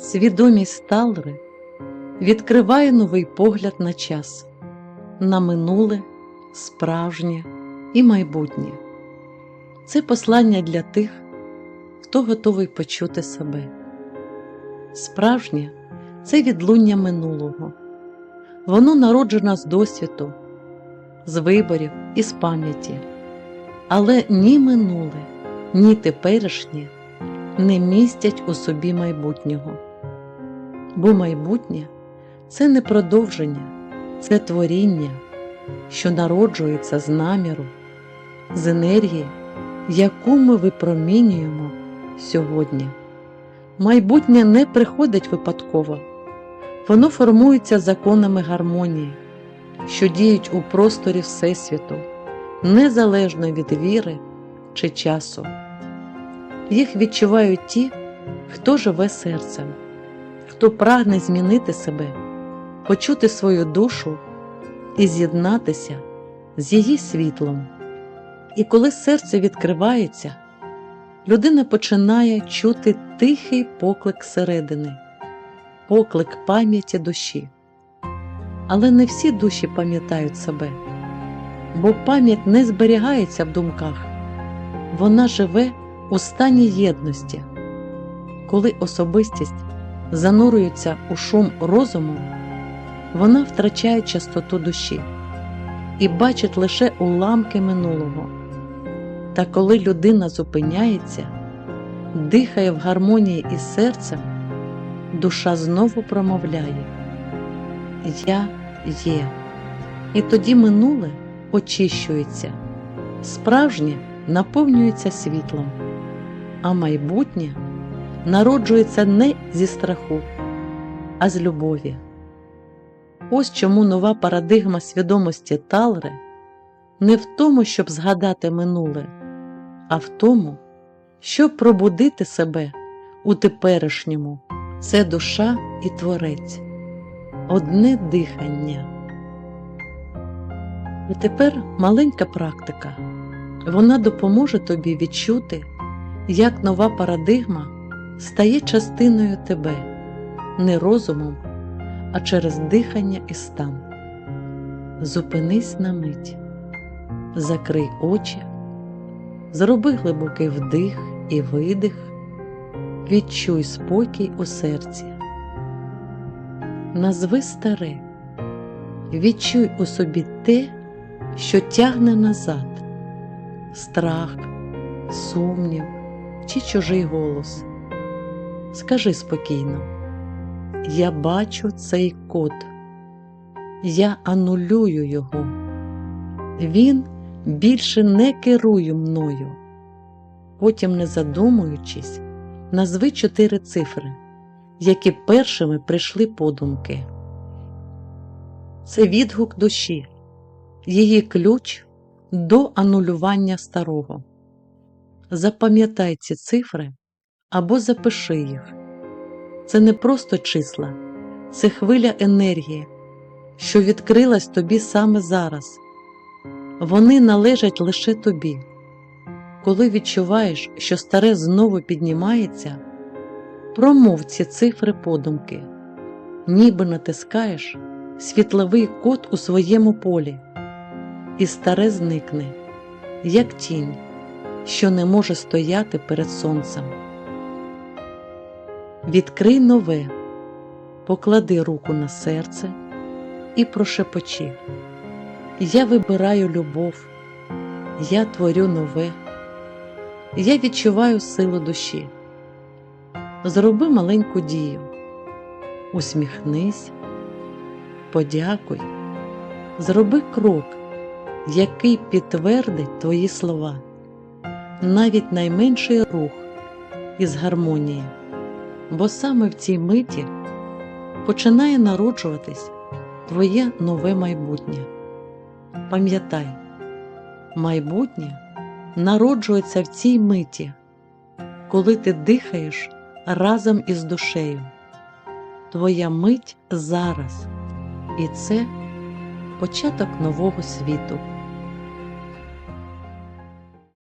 Свідомість Талри відкриває новий погляд на час, на минуле, справжнє і майбутнє. Це послання для тих, хто готовий почути себе. Справжнє це відлуння минулого. Воно народжено з досвіду, з виборів і з пам'яті. Але ні минуле, ні теперішнє не містять у собі майбутнього. Бо майбутнє це не продовження, це творіння, що народжується з наміру, з енергії, яку ми випромінюємо сьогодні. Майбутнє не приходить випадково, воно формується законами гармонії, що діють у просторі Всесвіту, незалежно від віри чи часу. Їх відчувають ті, хто живе серцем, хто прагне змінити себе, почути свою душу і з'єднатися з її світлом. І коли серце відкривається, людина починає чути тихий поклик середини, поклик пам'яті душі. Але не всі душі пам'ятають себе, бо пам'ять не зберігається в думках, вона живе у стані єдності. Коли особистість занурюється у шум розуму, вона втрачає частоту душі і бачить лише уламки минулого. Та коли людина зупиняється, дихає в гармонії із серцем, душа знову промовляє Я є. І тоді минуле очищується, справжнє наповнюється світлом, а майбутнє народжується не зі страху, а з любові. Ось чому нова парадигма свідомості Талри не в тому, щоб згадати минуле, а в тому, щоб пробудити себе у теперішньому це душа і творець, одне дихання. І тепер маленька практика. Вона допоможе тобі відчути, як нова парадигма стає частиною тебе не розумом, а через дихання і стан. Зупинись на мить, закрий очі, зроби глибокий вдих і видих, відчуй спокій у серці. Назви старе, відчуй у собі те, що тягне назад, страх, сумнів чи чужий голос. Скажи спокійно, я бачу цей код, я анулюю його. Він більше не керує мною. Потім, не задумуючись, назви чотири цифри, які першими прийшли подумки. Це відгук душі, її ключ до анулювання старого. Запам'ятай ці цифри або запиши їх. Це не просто числа, це хвиля енергії, що відкрилась тобі саме зараз. Вони належать лише тобі. Коли відчуваєш, що старе знову піднімається, промов ці цифри подумки, ніби натискаєш світловий код у своєму полі, і старе зникне, як тінь, що не може стояти перед сонцем. Відкрий нове, поклади руку на серце і прошепочи. Я вибираю любов, я творю нове, я відчуваю силу душі. Зроби маленьку дію, усміхнись, подякуй, зроби крок, який підтвердить твої слова, навіть найменший рух із гармонії, бо саме в цій миті починає народжуватись твоє нове майбутнє. Пам'ятай, майбутнє народжується в цій миті, коли ти дихаєш разом із душею. Твоя мить зараз, і це початок нового світу.